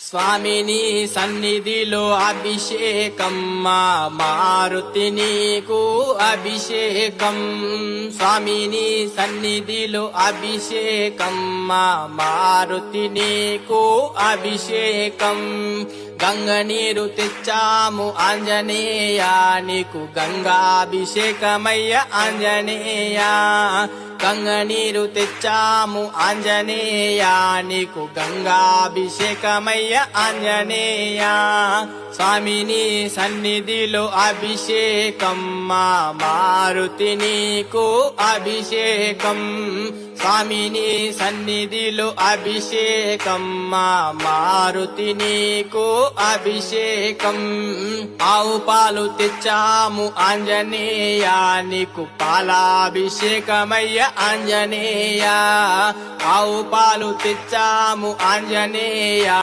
స్వామిని సన్నిధిలో అభిషేకం మా మారుతి నీకు అభిషేకం. స్వామిని సన్నిధిలో అభిషేకం మా మారుతి నీకు అభిషేకం. గంగ నీరు తెచ్చాము ఆంజనేయ. నీకు గంగాభిషేకమయ్య ఆంజనేయ. గంగ నీరు తెచ్చాము ఆంజనేయ. నీకు గంగాభిషేకమయ్య ఆంజనేయ. స్వామిని సన్నిధిలో అభిషేకం మా మారుతి నీకు అభిషేకం. స్వామిని సన్నిధిలో అభిషేకం మా మారుతి నీకు అభిషేకం. ఆవు పాలు తెచ్చాము ఆంజనేయ నీకు పాలాభిషేకమయ్య ఆంజనేయ. ఆవు పాలు తెచ్చాము ఆంజనేయ.